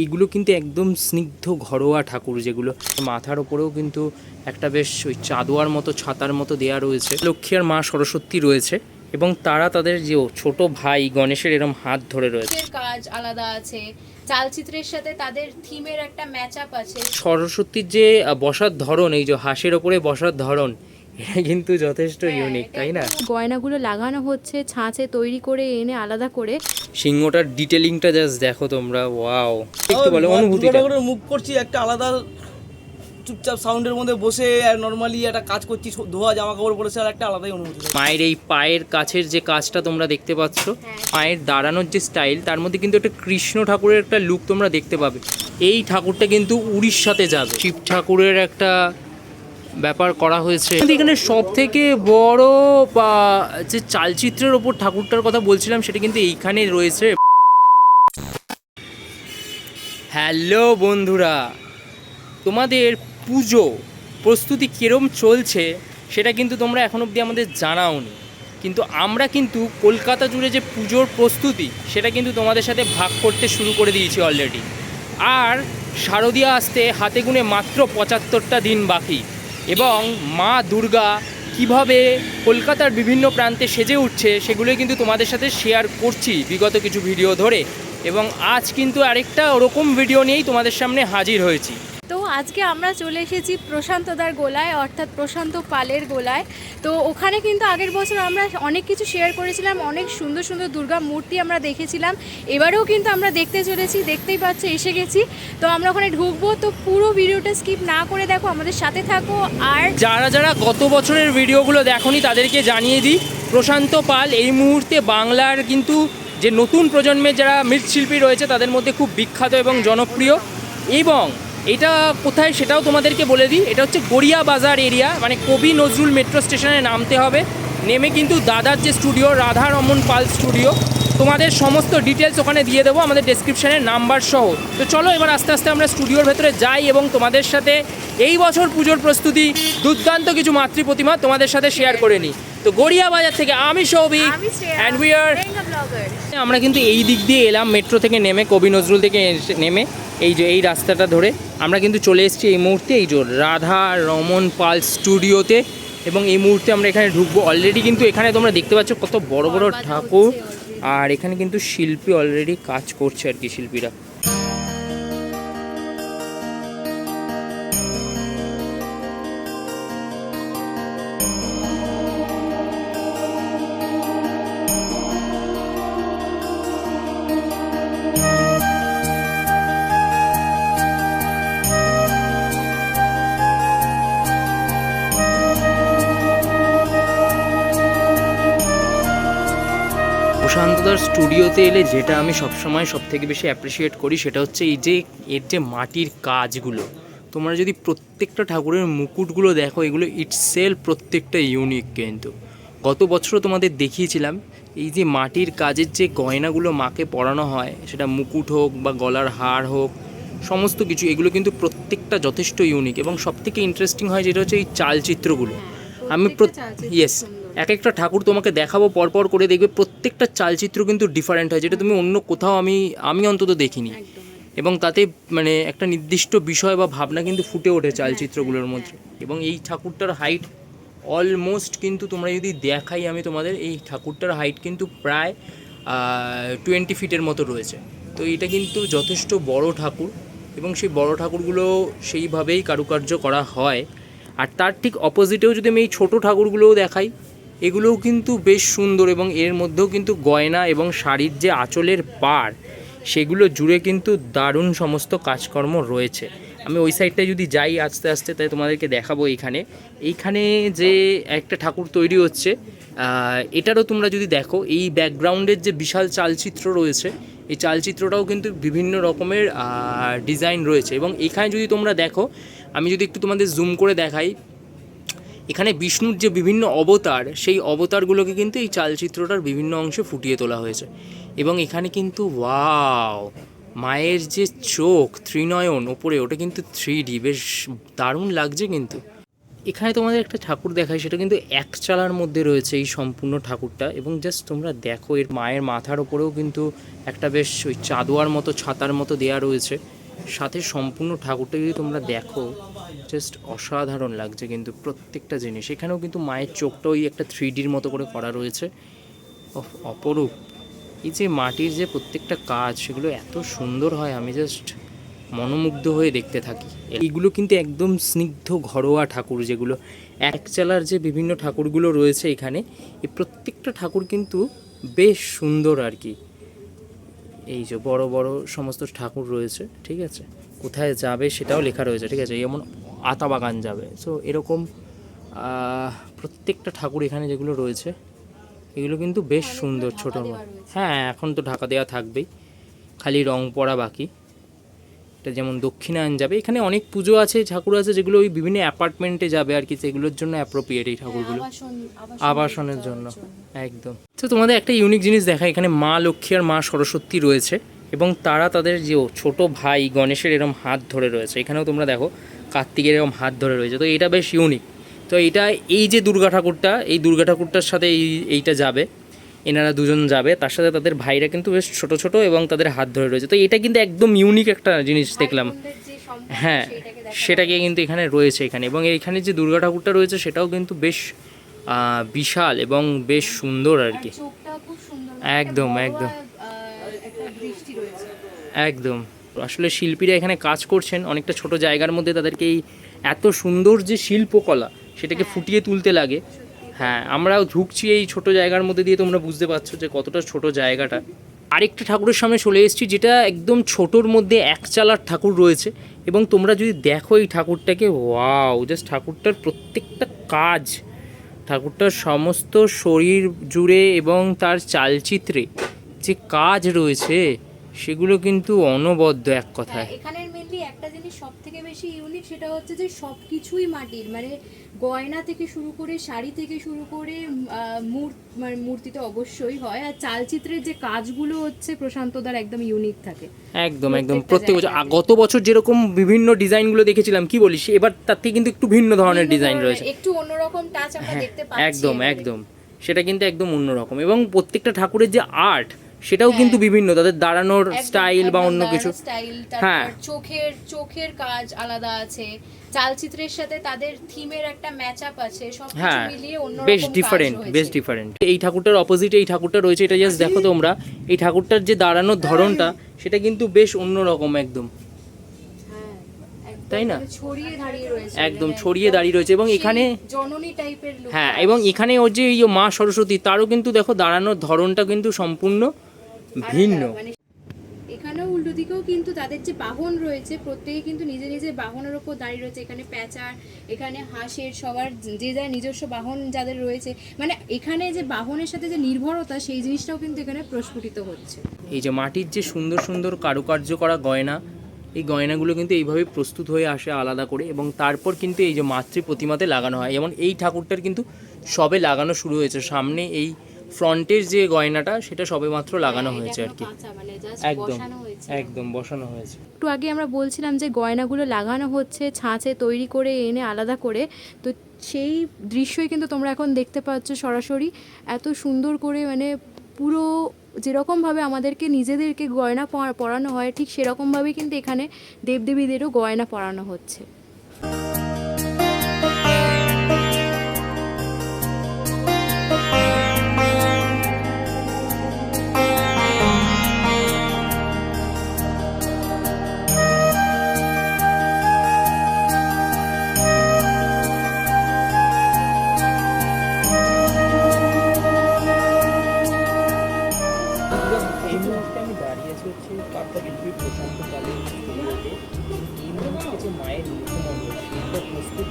এইগুলো কিন্তু একদম স্নিগ্ধ ঘরোয়া ঠাকুর যেগুলো মাথার ওপরেও কিন্তু একটা বেশ ওই চাদোয়ার মতো ছাতার মতো দেয়া রয়েছে। লক্ষ্মী আর মা সরস্বতী রয়েছে এবং তারা তাদের যে ছোট ভাই গণেশের এরম হাত ধরে রয়েছে। কাজ আলাদা আছে চালচিত্রের সাথে তাদের থিমের একটা ম্যাচ আপ আছে। সরস্বতীর যে বসার ধরন এই যে হাঁসের ওপরে বসার ধরন এটা কিন্তু যথেষ্ট হ্যাঁ, ইউনিক তাই না? গয়নাগুলো লাগানো হচ্ছে ছাঁচে তৈরি করে এনে আলাদা করে। সিংহটার ডিটেলিংটা জাস্ট দেখো তোমরা ওয়াও একটু বলো অনুভূতিটা। ঠাকুরের মুখ করছি একটা আলাদা চুপচাপ সাউন্ডের মধ্যে বসে আর নর্মালি একটা কাজ করছি ধোয়া জামা কাপড় পরেছে আর একটা আলাদাই অনুভূতি। মায়ের এই পায়ের কাছের যে কাজটা তোমরা দেখতে পাচ্ছ হ্যাঁ। পায়ের দাঁড়ানোর যে স্টাইল তার মধ্যে কিন্তু একটা কৃষ্ণ ঠাকুরের একটা লুক তোমরা দেখতে পাবে। এই ঠাকুরটা কিন্তু উড়িষ্যাতে যাবে। শিব ঠাকুরের একটা ব্যাপার করা হয়েছে। এখানে সব থেকে বড় বা যে চালচিত্রের ওপর ঠাকুরটার কথা বলছিলাম সেটা কিন্তু এইখানে রয়েছে। হ্যালো বন্ধুরা তোমাদের পুজো প্রস্তুতি কীরম চলছে সেটা কিন্তু তোমরা এখন অবধি আমাদের জানাও জানাওনি। কিন্তু আমরা কিন্তু কলকাতা জুড়ে যে পুজোর প্রস্তুতি সেটা কিন্তু তোমাদের সাথে ভাগ করতে শুরু করে দিয়েছি অলরেডি আর শারদীয়া আসতে হাতে গুনে মাত্র পঁচাত্তরটা দিন বাকি। এবং মা দুর্গা কীভাবে কলকাতার বিভিন্ন প্রান্তে সেজে উঠছে সেগুলোই কিন্তু তোমাদের সাথে শেয়ার করছি বিগত কিছু ভিডিও ধরে এবং আজ কিন্তু আরেকটা ওরকম ভিডিও নিয়েই তোমাদের সামনে হাজির হয়েছি। তো আজকে আমরা চলে এসেছি প্রশান্তদার গোলায়, অর্থাৎ প্রশান্ত পালের গোলায়। তো ওখানে কিন্তু আগের বছর আমরা অনেক কিছু শেয়ার করেছিলাম, অনেক সুন্দর সুন্দর দুর্গা মূর্তি আমরা দেখেছিলাম। এবারেও কিন্তু আমরা দেখতে চলেছি, দেখতেই পাচ্ছ, এসে গেছি। তো আমরা ওখানে ঢুকবো, তো পুরো ভিডিওটা স্কিপ না করে দেখো, আমাদের সাথে থাকো। আর যারা যারা গত বছরের ভিডিওগুলো দেখনি, তাদেরকে জানিয়ে দিই, প্রশান্ত পাল এই মুহূর্তে বাংলার কিন্তু যে নতুন প্রজন্মের যারা মৃৎশিল্পী রয়েছে, তাদের মধ্যে খুব বিখ্যাত এবং জনপ্রিয়। এবং এটা কোথায় সেটাও তোমাদেরকে বলে দিই। এটা হচ্ছে গড়িয়া বাজার এরিয়া মানে কবি নজরুল মেট্রো স্টেশনে নামতে হবে। নেমে কিন্তু দাদার যে স্টুডিও রাধা রমন পাল স্টুডিও তোমাদের সমস্ত ডিটেলস ওখানে দিয়ে দেবো আমাদের ডেসক্রিপশানে নাম্বার সহ। তো চলো এবার আস্তে আস্তে আমরা স্টুডিওর ভেতরে যাই এবং তোমাদের সাথে এই বছর পুজোর প্রস্তুতি দুর্দান্ত কিছু মাতৃ প্রতিমা তোমাদের সাথে শেয়ার করে নিই। তো গড়িয়া বাজার থেকে আমি সৌভিক অ্যান্ড উই আর আমরা কিন্তু এই দিক দিয়ে এলাম মেট্রো থেকে নেমে কবি নজরুল থেকে নেমে এই যে এই রাস্তাটা ধরে। আমরা কিন্তু চলে এসেছি এই মুহূর্তে এই যে রাধা রমন পাল স্টুডিওতে এবং এই মুহূর্তে আমরা এখানে ঢুকবো। অলরেডি কিন্তু এখানে তোমরা দেখতে পাচ্ছ কত বড় বড় ঠাকুর। আর এখানে কিন্তু শিল্পী অলরেডি কাজ করছে আর কি শিল্পীরা। প্রশান্তদার স্টুডিওতে এলে যেটা আমি সবসময় সব থেকে বেশি অ্যাপ্রিসিয়েট করি সেটা হচ্ছে এই যে এর যে মাটির কাজগুলো তোমরা যদি প্রত্যেকটা ঠাকুরের মুকুটগুলো দেখো এগুলো ইটসেল প্রত্যেকটা ইউনিক কিন্তু। গত বছরও তোমাদের দেখিয়েছিলাম এই যে মাটির কাজের যে গয়নাগুলো মাকে পরানো হয় সেটা মুকুট হোক বা গলার হার হোক সমস্ত কিছু এগুলো কিন্তু প্রত্যেকটা যথেষ্ট ইউনিক এবং সবথেকে ইন্টারেস্টিং হয় যেটা হচ্ছে এই চালচিত্রগুলো। আমি ইয়েস। এক একটা ঠাকুর তোমাকে দেখাবো পরপর করে দেখবে প্রত্যেকটা চালচিত্র কিন্তু ডিফারেন্ট হয় যেটা তুমি অন্য কোথাও আমি আমি অন্তত দেখিনি। এবং তাতে মানে একটা নির্দিষ্ট বিষয় বা ভাবনা কিন্তু ফুটে ওঠে চালচিত্রগুলোর মধ্যে। এবং এই ঠাকুরটার হাইট অলমোস্ট কিন্তু তোমরা যদি দেখাই আমি তোমাদের এই ঠাকুরটার হাইট কিন্তু প্রায় টোয়েন্টি ফিটের মতো রয়েছে। তো এটা কিন্তু যথেষ্ট বড় ঠাকুর এবং সেই বড় ঠাকুরগুলো সেইভাবেই কারুকার্য করা হয়। আর তার ঠিক অপোজিটেও যদি আমি এই ছোটো ঠাকুরগুলোও দেখাই এগুলোও কিন্তু বেশ সুন্দর এবং এর মধ্যেও কিন্তু গয়না এবং শাড়ির যে আঁচলের পাড় সেগুলো জুড়ে কিন্তু দারুণ সমস্ত কাজকর্ম রয়েছে। আমি ওই সাইডটায় যদি যাই আস্তে আস্তে তাই তোমাদেরকে দেখাবো এইখানে। এইখানে যে একটা ঠাকুর তৈরি হচ্ছে এটারও তোমরা যদি দেখো, এই ব্যাকগ্রাউন্ডের যে বিশাল চালচিত্র রয়েছে, এই চালচিত্রটাও কিন্তু বিভিন্ন রকমের ডিজাইন রয়েছে। এবং এখানে যদি তোমরা দেখো, আমি যদি একটু তোমাদের জুম করে দেখাই এখানে বিষ্ণুর যে বিভিন্ন অবতার, সেই অবতারগুলোকে কিন্তু এই চালচিত্রটার বিভিন্ন অংশে ফুটিয়ে তোলা হয়েছে। এবং এখানে কিন্তু ওয়াও, মায়ের যে চোখ, ত্রিনয়ন ওপরে, ওটা কিন্তু থ্রি ডি বেশ দারুণ লাগছে কিন্তু। এখানে তোমাদের একটা ঠাকুর দেখায় সেটা কিন্তু এক চালার মধ্যে রয়েছে এই সম্পূর্ণ ঠাকুরটা। এবং জাস্ট তোমরা দেখো, এর মায়ের মাথার ওপরেও কিন্তু একটা বেশ ওই চাদোয়ার মতো, ছাতার মতো দেয়া রয়েছে। সাথে সম্পূর্ণ ঠাকুরটা যদি তোমরা দেখো জাস্ট অসাধারণ লাগছে কিন্তু প্রত্যেকটা জিনিস। এখানেও কিন্তু মায়ের চোখটা ওই একটা থ্রি ডির মতো করে করা রয়েছে। অপরূপ। এই যে মাটির যে প্রত্যেকটা কাজ, সেগুলো এত সুন্দর হয়, আমি জাস্ট মনোমুগ্ধ হয়ে দেখতে থাকি। এইগুলো কিন্তু একদম স্নিগ্ধ ঘরোয়া ঠাকুর যেগুলো। একচালার যে বিভিন্ন ঠাকুরগুলো রয়েছে এখানে, এই প্রত্যেকটা ঠাকুর কিন্তু বেশ সুন্দর আর কি। এই যে বড় বড় সমস্ত ঠাকুর রয়েছে ঠিক আছে? কোথায় যাবে সেটাও লেখা রয়েছে ঠিক আছে? যেমন আতাবাগান যাবে। সো এরকম প্রত্যেকটা ঠাকুর এখানে যেগুলো রয়েছে এগুলো কিন্তু বেশ সুন্দর ছোটো হ্যাঁ এখন তো ঢাকা দেওয়া থাকবেই। খালি রং পড়া বাকি। এটা যেমন দক্ষিণায়ন যাবে। এখানে অনেক পুজো আছে ঠাকুর আছে যেগুলো ওই বিভিন্ন অ্যাপার্টমেন্টে যাবে আর কি সেগুলোর জন্য অ্যাপ্রোপ্রিয়েট এই ঠাকুরগুলো। আবাসনের জন্য। একদম। তো তোমাদের একটা ইউনিক জিনিস দেখা এখানে মা লক্ষ্মী আর মা সরস্বতী রয়েছে এবং তারা তাদের যে ছোট ভাই গণেশের এরকম হাত ধরে রয়েছে এখানেও তোমরা দেখো কার্তিকের এরকম হাত ধরে রয়েছে তো এটা বেশ ইউনিক তো এটা এই যে দুর্গা ঠাকুরটা এই দুর্গা ঠাকুরটার সাথে এই এইটা যাবে। এনারা দুজন যাবে তার সাথে তাদের ভাইরা কিন্তু বেশ ছোট ছোট এবং তাদের হাত ধরে রয়েছে। তো এটা কিন্তু একদম ইউনিক একটা জিনিস দেখলাম। হ্যাঁ সেটাকে কিন্তু এখানে রয়েছে এখানে। এবং এখানে যে দুর্গা ঠাকুরটা রয়েছে সেটাও কিন্তু বেশ বিশাল এবং বেশ সুন্দর আর কি। একদম, একদম। একদম। আসলে শিল্পীরা এখানে কাজ করছেন অনেকটা ছোট জায়গার মধ্যে তাদেরকে এই এত সুন্দর যে শিল্পকলা সেটাকে ফুটিয়ে তুলতে লাগে। হ্যাঁ আমরাও ঢুকছি এই ছোট জায়গার মধ্যে দিয়ে, তোমরা বুঝতে পারছ যে কতটা ছোট জায়গাটা। আরেকটা ঠাকুরের সামনে চলে এসেছি, যেটা একদম ছোটোর মধ্যে এক চালার ঠাকুর রয়েছে। এবং তোমরা যদি দেখো এই ঠাকুরটাকে, ওয়াও, জাস্ট ঠাকুরটার প্রত্যেকটা কাজ, ঠাকুরটার সমস্ত শরীর জুড়ে এবং তার চালচিত্রে যে কাজ রয়েছে, সেগুলো কিন্তু অনবদ্য এক কথায়। মেনলি একটা জিনিস সব থেকে বেশি ইউনিক সেটা হচ্ছে যে সব কিছুই মাটির। মানে গয়না থেকে শুরু করে শাড়ি থেকে শুরু করে মানে মূর্তি তো অবশ্যই হয়। আর চালচিত্রের যে কাজগুলো হচ্ছে প্রশান্তদার একদম ইউনিক থাকে। একদম একদম। প্রত্যেক বছর গত বছর যেরকম বিভিন্ন ডিজাইনগুলো দেখেছিলাম কি বলিস? এবার তার থেকে কিন্তু একটু ভিন্ন ধরনের ডিজাইন রয়েছে। একটু অন্যরকম টাচ আমরা হ্যাঁ দেখতে পাচ্ছি একদম একদম। সেটা কিন্তু একদম অন্যরকম। এবং প্রত্যেকটা ঠাকুরের যে আর্ট সেটাও হ্যাঁ। কিন্তু বিভিন্ন তাদের দাঁড়ানোর স্টাইল বা অন্য কিছু। স্টাইল হ্যাঁ। চোখের চোখের কাজ আলাদা আছে। চালচিত্রের সাথে তাদের থিমের একটা ম্যাচ আপ আছে সব কিছু হ্যাঁ মিলিয়ে অন্য বেশ ডিফারেন্ট বেশ ডিফারেন্ট এই ঠাকুরটার অপোজিটে এই ঠাকুরটা রয়েছে এটা জাস্ট দেখো তোমরা এই ঠাকুরটার যে দাঁড়ানোর ধরনটা সেটা কিন্তু বেশ অন্যরকম একদম। তাই না? ছড়িয়ে দাঁড়িয়ে রয়েছে একদম মানে ছড়িয়ে দাঁড়িয়ে রয়েছে এবং এখানে জননী টাইপের হ্যাঁ এবং এখানে ওর যে এই যে মা সরস্বতী তারও কিন্তু দেখো দাঁড়ানোর ধরনটা কিন্তু সম্পূর্ণ ভিন্ন। মানে এখানেও উল্টো দিকেও কিন্তু তাদের যে বাহন রয়েছে প্রত্যেকে কিন্তু নিজে নিজে বাহনের ওপর দাঁড়িয়ে রয়েছে। এখানে প্যাচার এখানে হাঁসের সবার যে যার নিজস্ব বাহন যাদের রয়েছে। মানে এখানে যে বাহনের সাথে যে নির্ভরতা সেই জিনিসটাও কিন্তু এখানে প্রস্ফুটিত হচ্ছে। এই যে মাটির যে সুন্দর সুন্দর কারুকার্য করা গয়না এই গয়নাগুলো কিন্তু এইভাবে প্রস্তুত হয়ে আসে আলাদা করে এবং তারপর কিন্তু এই যে মাতৃ প্রতিমাতে লাগানো হয়। যেমন এই ঠাকুরটার কিন্তু সবে লাগানো শুরু হয়েছে। সামনে এই ফ্রন্টের যে গয়নাটা সেটা সবে মাত্র লাগানো হ্যাঁ, হয়েছে আর কি। মানে একদম। একদম বসানো হয়েছে। একটু আগে আমরা বলছিলাম যে গয়নাগুলো লাগানো হচ্ছে ছাঁচে তৈরি করে এনে আলাদা করে। তো সেই দৃশ্যই কিন্তু তোমরা এখন দেখতে পাচ্ছ সরাসরি। এত সুন্দর করে মানে পুরো যেরকমভাবে আমাদেরকে নিজেদেরকে গয়না পরা- পরানো হয় ঠিক সেরকমভাবেই কিন্তু এখানে দেবদেবীদেরও গয়না পরানো হচ্ছে।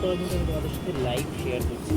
করার জন্য আমি তোমাদের সাথে লাইভ শেয়ার করছি।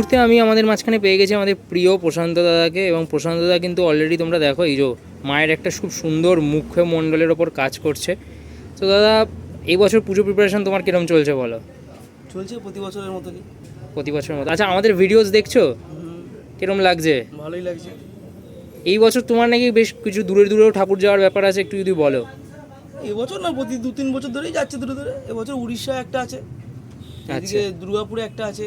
মুহূর্তে আমি আমাদের মাঝখানে পেয়ে গেছি আমাদের প্রিয় প্রশান্ত দাদাকে এবং প্রশান্ত দাদা কিন্তু অলরেডি তোমরা দেখো এই যে মায়ের একটা খুব সুন্দর মুখমণ্ডলের ওপর কাজ করছে। তো দাদা এই বছর পুজো প্রিপারেশন তোমার কিরম চলছে বলো? চলছে প্রতি বছরের মতনই প্রতি বছরের মতো। আচ্ছা আমাদের ভিডিওস দেখছ? কিরম লাগছে? ভালোই লাগছে। এই বছর তোমার নাকি বেশ কিছু দূরে দূরেও ঠাকুর যাওয়ার ব্যাপার আছে একটু যদি বলো। এবছর না প্রতি দু তিন বছর ধরেই যাচ্ছে দূরে দূরে। এবছর উড়িষ্যা একটা আছে এদিকে দুর্গাপুরে একটা আছে।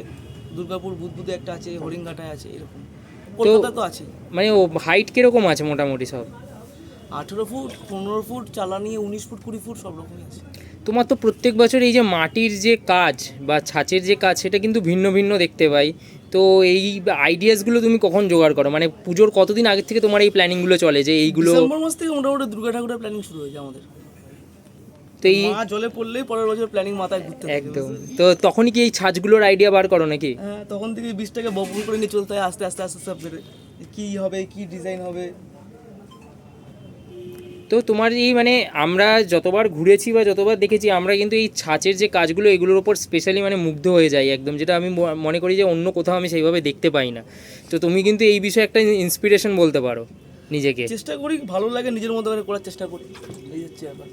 দুর্গাপুর বুধবুদে একটা আছে হরিঙ্গাটায় আছে এরকম। কলকাতা তো আছে। মানে ও হাইট কীরকম আছে মোটামুটি সব? আঠেরো ফুট পনেরো ফুট চালানি উনিশ ফুট কুড়ি ফুট সব রকমই আছে। তোমার তো প্রত্যেক বছর এই যে মাটির যে কাজ বা ছাঁচের যে কাজ সেটা কিন্তু ভিন্ন ভিন্ন দেখতে পাই। তো এই আইডিয়াসগুলো তুমি কখন জোগাড় করো? মানে পুজোর কতদিন আগে থেকে তোমার এই প্ল্যানিংগুলো চলে যে এইগুলো ডিসেম্বর মাস থেকে মোটামুটি দুর্গা ঠাকুরের প্ল্যানিং শুরু হয়েছে আমাদের। তো এই মা জলে পড়লেই পরের বছর প্ল্যানিং মাথায় ঘুরতে থাকে একদম। তো তখনই কি এই ছাঁচগুলোর আইডিয়া বার করো নাকি? হ্যাঁ তখন থেকে বীজটাকে বপন করে নিয়ে চলতে হয় আস্তে আস্তে আস্তে আস্তে বেড়ে কি হবে কি ডিজাইন হবে? তো তোমার এই মানে আমরা যতবার ঘুরেছি বা যতবার দেখেছি আমরা কিন্তু এই ছাঁচের যে কাজগুলো এগুলোর ওপর স্পেশালি মানে মুগ্ধ হয়ে যাই একদম। যেটা আমি ম- মনে করি যে অন্য কোথাও আমি সেইভাবে দেখতে পাই না। তো তুমি কিন্তু এই বিষয়ে একটা ইন্সপিরেশন বলতে পারো। নিজেকে। চেষ্টা করি, ভালো লাগে, নিজের মতো করে করার চেষ্টা করি। এই হচ্ছে ব্যাপার।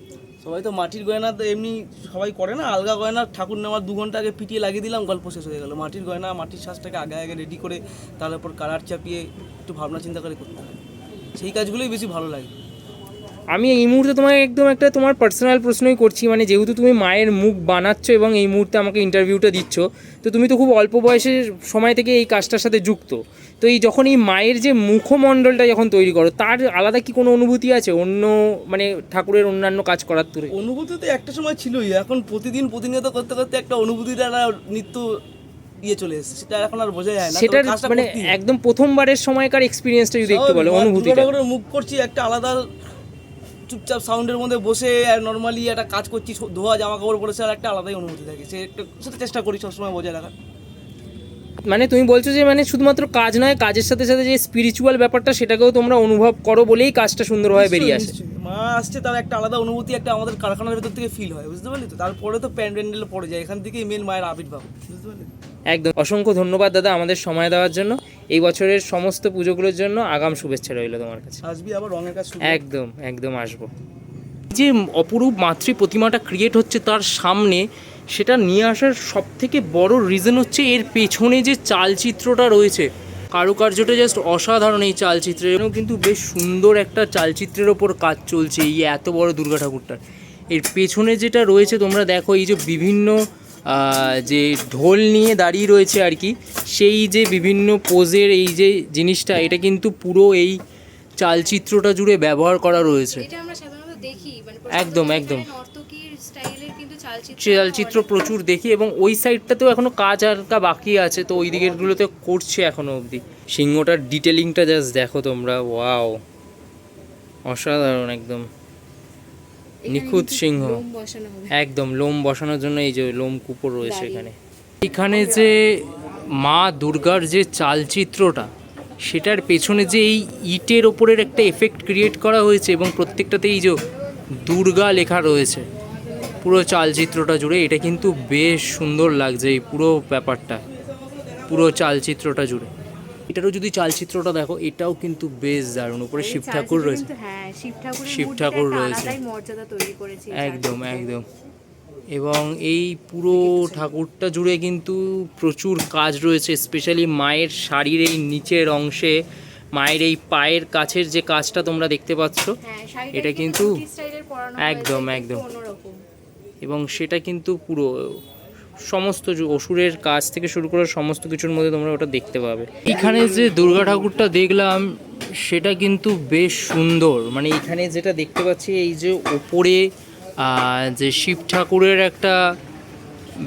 সবাই তো মাটির গয়না তো এমনি সবাই করে না, আলগা গয়না, ঠাকুর নেওয়ার দু ঘণ্টা আগে পিটিয়ে লাগিয়ে দিলাম, গল্প শেষ হয়ে গেল। মাটির গয়না, মাটির শ্বাসটাকে আগে আগে রেডি করে তার উপর কালার চাপিয়ে একটু ভাবনা চিন্তা করে করতে হয়। সেই কাজগুলোই বেশি ভালো লাগে। আমি এই মুহূর্তে তোমাকে একদম একটা তোমার পার্সোনাল প্রশ্নই করছি মানে যেহেতু তুমি মায়ের মুখ বানাচ্ছ এবং এই মুহূর্তে আমাকে ইন্টারভিউটা দিচ্ছ তো তুমি তো খুব অল্প বয়সের সময় থেকে এই কাজটার সাথে যুক্ত। তো এই যখন এই মায়ের যে মুখমণ্ডলটা যখন তৈরি করো তার আলাদা কি কোনো অনুভূতি আছে? অন্য মানে ঠাকুরের অন্যান্য কাজ করার তুলে অনুভূতি তো একটা সময় ছিলই এখন প্রতিদিন প্রতিনিয়ত করতে করতে একটা অনুভূতিটা নিত্য ইয়ে চলে এসেছে সেটা এখন আর বোঝা যায় না কাজটা মানে একদম প্রথমবারের সময়কার এক্সপিরিয়েন্সটা যদি একটু বলো দুর্গা মুখ করছি একটা আলাদা চুপচাপ সাউন্ডের মধ্যে বসে আর নর্মালি একটা কাজ করছি ধোয়া জামা কাপড় পরেছে আর একটা আলাদাই অনুভূতি থাকে। সে একটা সেটা চেষ্টা করি সবসময় বজায় রাখার। মানে তুমি বলছো যে মানে শুধুমাত্র কাজ নয় কাজের সাথে সাথে যে স্পিরিচুয়াল ব্যাপারটা সেটাকেও তোমরা অনুভব করো বলেই কাজটা সুন্দরভাবে বেরিয়ে আসে। মা আসছে তার একটা আলাদা অনুভূতি একটা আমাদের কারখানার ভেতর থেকে ফিল হয় বুঝতে পারলি তো? তারপরে তো প্যান্ডেল পড়ে যায় এখান থেকেই মেন মায়ের আবির্ভাব বুঝতে পারলি? একদম। অসংখ্য ধন্যবাদ দাদা আমাদের সময় দেওয়ার জন্য। এই বছরের সমস্ত পুজোগুলোর জন্য আগাম শুভেচ্ছা রইল তোমার কাছে। আসবি আবার রঙের কাজ একদম একদম আসব। যে অপরূপ মাতৃ প্রতিমাটা ক্রিয়েট হচ্ছে তার সামনে সেটা নিয়ে আসার সব থেকে বড় রিজন হচ্ছে এর পেছনে যে চালচিত্রটা রয়েছে। কারুকার্যটা জাস্ট অসাধারণ এই চালচিত্রের। এবং কিন্তু বেশ সুন্দর একটা চালচিত্রের ওপর কাজ চলছে এই এত বড় দুর্গা ঠাকুরটার। এর পেছনে যেটা রয়েছে তোমরা দেখো এই যে বিভিন্ন যে ঢোল নিয়ে দাঁড়িয়ে রয়েছে আর কি সেই যে বিভিন্ন পোজের এই যে জিনিসটা এটা কিন্তু পুরো এই চালচিত্রটা জুড়ে ব্যবহার করা রয়েছে। মানে একদম, একদম। চালচিত্র প্রচুর দেখি এবং ওই সাইডটাতেও এখনও কাজ আরকা বাকি আছে তো ওই দিকেরগুলোতে করছে এখনও অবধি। সিংহটার ডিটেলিংটা জাস্ট দেখো তোমরা ওয়াও অসাধারণ একদম। নিখুঁত সিংহ। একদম লোম বসানোর জন্য এই যে লোম কুপো রয়েছে এখানে। এখানে যে মা দুর্গার যে চালচিত্রটা সেটার পেছনে যে এই ইটের ওপরের একটা এফেক্ট ক্রিয়েট করা হয়েছে এবং প্রত্যেকটাতে এই যে দুর্গা লেখা রয়েছে পুরো চালচিত্রটা জুড়ে এটা কিন্তু বেশ সুন্দর লাগছে এই পুরো ব্যাপারটা পুরো চালচিত্রটা জুড়ে। এটারও যদি চালচিত্রটা দেখো এটাও কিন্তু বেশ দারুণ। উপরে শিব ঠাকুর রয়েছে। হ্যাঁ শিব ঠাকুর রয়েছে। একদম একদম। এবং এই পুরো ঠাকুরটা জুড়ে কিন্তু প্রচুর কাজ রয়েছে স্পেশালি মায়ের শাড়ির এই নিচের অংশে মায়ের এই পায়ের কাছের যে কাজটা তোমরা দেখতে পাচ্ছ হ্যাঁ এটা কিন্তু একদম, একদম। এবং সেটা কিন্তু পুরো সমস্ত অসুরের কাজ থেকে শুরু করে সমস্ত কিছুর মধ্যে তোমরা ওটা দেখতে পাবে। এখানে যে দুর্গা ঠাকুরটা দেখলাম, সেটা কিন্তু বেশ সুন্দর। মানে এখানে যেটা দেখতে পাচ্ছি, এই যে ওপরে যে শিব ঠাকুরের একটা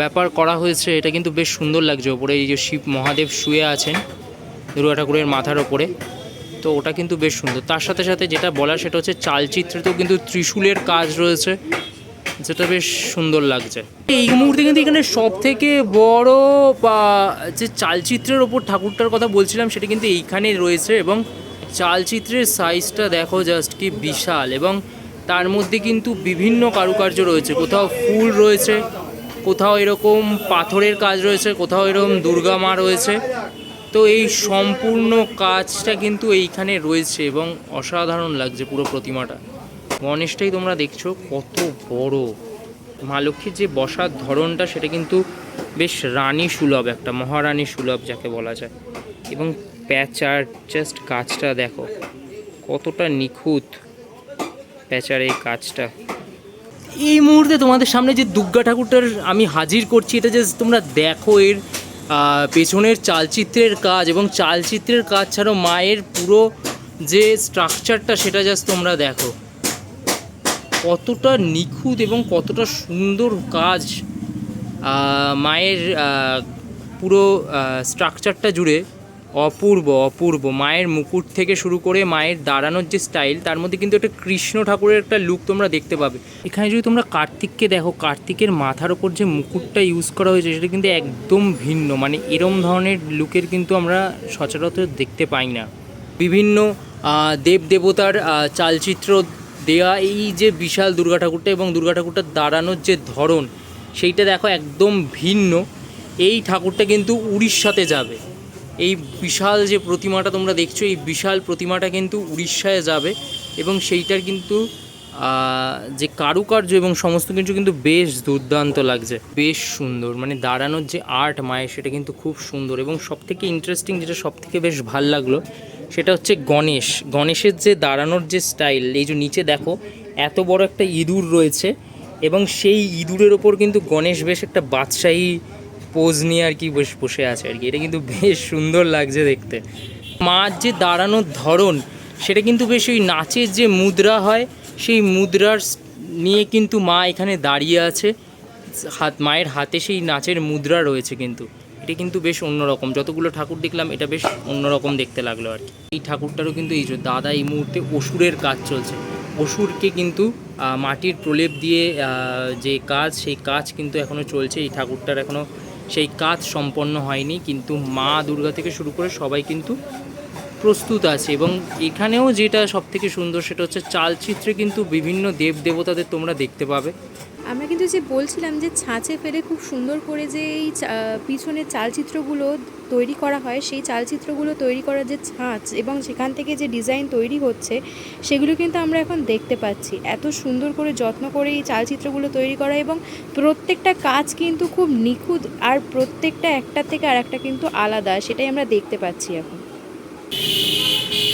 ব্যাপার করা হয়েছে, এটা কিন্তু বেশ সুন্দর লাগছে ওপরে। এই যে শিব মহাদেব শুয়ে আছেন দুর্গা ঠাকুরের মাথার ওপরে, তো ওটা কিন্তু বেশ সুন্দর। তার সাথে সাথে যেটা বলা সেটা হচ্ছে চালচিত্রেতেও কিন্তু ত্রিশূলের কাজ রয়েছে। যেটা বেশ সুন্দর লাগছে। এই মুহূর্তে কিন্তু এখানে সব থেকে বড়, বা যে চালচিত্রের ওপর ঠাকুরটার কথা বলছিলাম, সেটা কিন্তু এইখানে রয়েছে এবং চালচিত্রের সাইজটা দেখো জাস্ট কি বিশাল এবং তার মধ্যে কিন্তু বিভিন্ন কারুকার্য রয়েছে। কোথাও ফুল রয়েছে, কোথাও এরকম পাথরের কাজ রয়েছে, কোথাও এরকম দুর্গা মা রয়েছে। তো এই সম্পূর্ণ কাজটা কিন্তু এইখানে রয়েছে এবং অসাধারণ লাগছে পুরো প্রতিমাটা। গণেশটাই তোমরা দেখছ কত বড়। মা লক্ষ্মীর যে বসার ধরনটা সেটা কিন্তু বেশ রানী সুলভ একটা, মহারানী সুলভ যাকে বলা যায়। এবং প্যাচার জাস্ট কাজটা দেখো, কতটা নিখুঁত প্যাচার এই কাজটা। এই মুহূর্তে তোমাদের সামনে যে দুর্গা ঠাকুরটার আমি হাজির করছি, এটা জাস্ট তোমরা দেখো এর পেছনের চালচিত্রের কাজ এবং চালচিত্রের কাজ ছাড়াও মায়ের পুরো যে স্ট্রাকচারটা সেটা জাস্ট তোমরা দেখো। কতটা নিখুঁত এবং কতটা সুন্দর কাজ মায়ের পুরো স্ট্রাকচারটা জুড়ে অপূর্ব অপূর্ব। মায়ের মুকুট থেকে শুরু করে মায়ের দাঁড়ানোর যে স্টাইল তার মধ্যে কিন্তু একটা কৃষ্ণ ঠাকুরের একটা লুক তোমরা দেখতে পাবে। এখানে যদি তোমরা কার্তিককে দেখো, কার্তিকের মাথার ওপর যে মুকুটটা ইউজ করা হয়েছে, সেটা কিন্তু একদম ভিন্ন। মানে এরম ধরনের লুকের কিন্তু আমরা সচরাচর দেখতে পাই না। বিভিন্ন দেব দেবতার চালচিত্র দেয়া এই যে বিশাল দুর্গা ঠাকুরটা এবং দুর্গা ঠাকুরটা দাঁড়ানোর যে ধরন, সেইটা দেখো একদম ভিন্ন। এই ঠাকুরটা কিন্তু উড়িষ্যাতে যাবে। এই বিশাল যে প্রতিমাটা তোমরা দেখছ, এই বিশাল প্রতিমাটা কিন্তু উড়িষ্যায় যাবে এবং সেইটার কিন্তু যে কারুকার্য এবং সমস্ত কিছু কিন্তু বেশ দুর্দান্ত লাগছে। বেশ সুন্দর মানে দাঁড়ানোর যে আর্ট মায়ের সেটা কিন্তু খুব সুন্দর এবং সব থেকে ইন্টারেস্টিং যেটা সব থেকে বেশ ভালো লাগল সেটা হচ্ছে গণেশ। গণেশের যে দাঁড়ানোর যে স্টাইল এই যে নিচে দেখো, এত বড় একটা ইঁদুর রয়েছে এবং সেই ইঁদুরের ওপর কিন্তু গণেশ বেশ একটা বাদশাহী পোজ নিয়ে আর কি বেশ বসে আছে আর কি। এটা কিন্তু বেশ সুন্দর লাগছে দেখতে। মার যে দাঁড়ানোর ধরন, সেটা কিন্তু বেশ ওই নাচের যে মুদ্রা হয়, সেই মুদ্রার নিয়ে কিন্তু মা এখানে দাঁড়িয়ে আছে। হাত, মায়ের হাতে সেই নাচের মুদ্রা রয়েছে কিন্তু। এটা কিন্তু বেশ অন্যরকম। যতগুলো ঠাকুর দেখলাম, এটা বেশ অন্যরকম দেখতে লাগল আর কি। এই ঠাকুরটারও কিন্তু এই যে দাদা এই মুহূর্তে অসুরের কাজ চলছে। অসুরকে কিন্তু মাটির প্রলেপ দিয়ে যে কাজ, সেই কাজ কিন্তু এখনও চলছে। এই ঠাকুরটার এখনও সেই কাজ সম্পন্ন হয়নি। কিন্তু মা দুর্গা থেকে শুরু করে সবাই কিন্তু প্রস্তুত আছে। এবং এখানেও যেটা সব থেকে সুন্দর সেটা হচ্ছে চালচিত্রে কিন্তু বিভিন্ন দেব দেবতাদের তোমরা দেখতে পাবে। আমরা কিন্তু যে বলছিলাম যে ছাঁচে ফেলে খুব সুন্দর করে যে এই পিছনের চালচিত্রগুলো তৈরি করা হয়, সেই চালচিত্রগুলো তৈরি করার যে ছাঁচ এবং সেখান থেকে যে ডিজাইন তৈরি হচ্ছে, সেগুলো কিন্তু আমরা এখন দেখতে পাচ্ছি। এত সুন্দর করে যত্ন করে এই চালচিত্রগুলো তৈরি করা এবং প্রত্যেকটা কাজ কিন্তু খুব নিখুঁত আর প্রত্যেকটা একটা থেকে আর একটা কিন্তু আলাদা, সেটাই আমরা দেখতে পাচ্ছি এখন।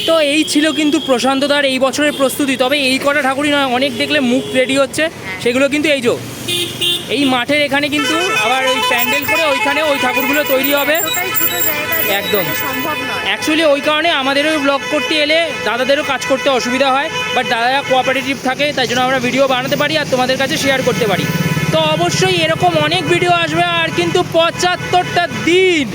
তো এই ছিল কিন্তু প্রশান্তদার এই বছরের প্রস্তুতি। তবে এই কটা ঠাকুরই নয় অনেক দেখলে মুখ রেডি হচ্ছে সেগুলো কিন্তু এই যে এই মাঠের এখানে কিন্তু আবার ওই প্যান্ডেল করে ওইখানে ওই ঠাকুরগুলো তৈরি হবে। একদম। অ্যাকচুয়ালি ওই কারণে আমাদেরও ব্লগ করতে এলে দাদাদেরও কাজ করতে অসুবিধা হয় বাট দাদারা কোঅপারেটিভ থাকে তাই জন্য আমরা ভিডিও বানাতে পারি আর তোমাদের কাছে শেয়ার করতে পারি। তো অবশ্যই এরকম অনেক ভিডিও আসবে আর কিন্তু পঁচাত্তরটা দিন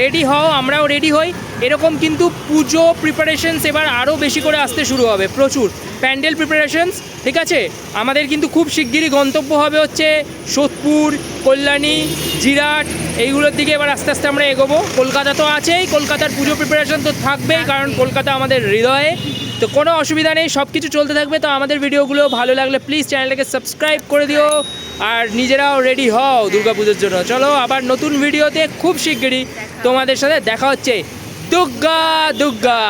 রেডি হও আমরাও রেডি হই। এরকম কিন্তু পুজো প্রিপারেশনস এবার আরও বেশি করে আসতে শুরু হবে, প্রচুর। প্যান্ডেল প্রিপারেশনস ঠিক আছে? আমাদের কিন্তু খুব শিগগিরই গন্তব্য হবে হচ্ছে সোদপুর, কল্যাণী, জিরাট, এইগুলোর দিকে এবার আস্তে আস্তে আমরা এগোবো। কলকাতা তো আছেই, কলকাতার পুজো প্রিপারেশন তো থাকবেই, কারণ কলকাতা আমাদের হৃদয়ে। তো কোনো অসুবিধা নেই সব কিছু চলতে থাকবে, তো আমাদের ভিডিওগুলো ভালো লাগলে প্লিজ চ্যানেলটাকে সাবস্ক্রাইব করে দিও, আর নিজেরাও রেডি হও দুর্গাপুজোর জন্য। চলো আবার নতুন ভিডিওতে খুব শিগগিরই তোমাদের সাথে দেখা হচ্ছে। দুর্গা দুর্গা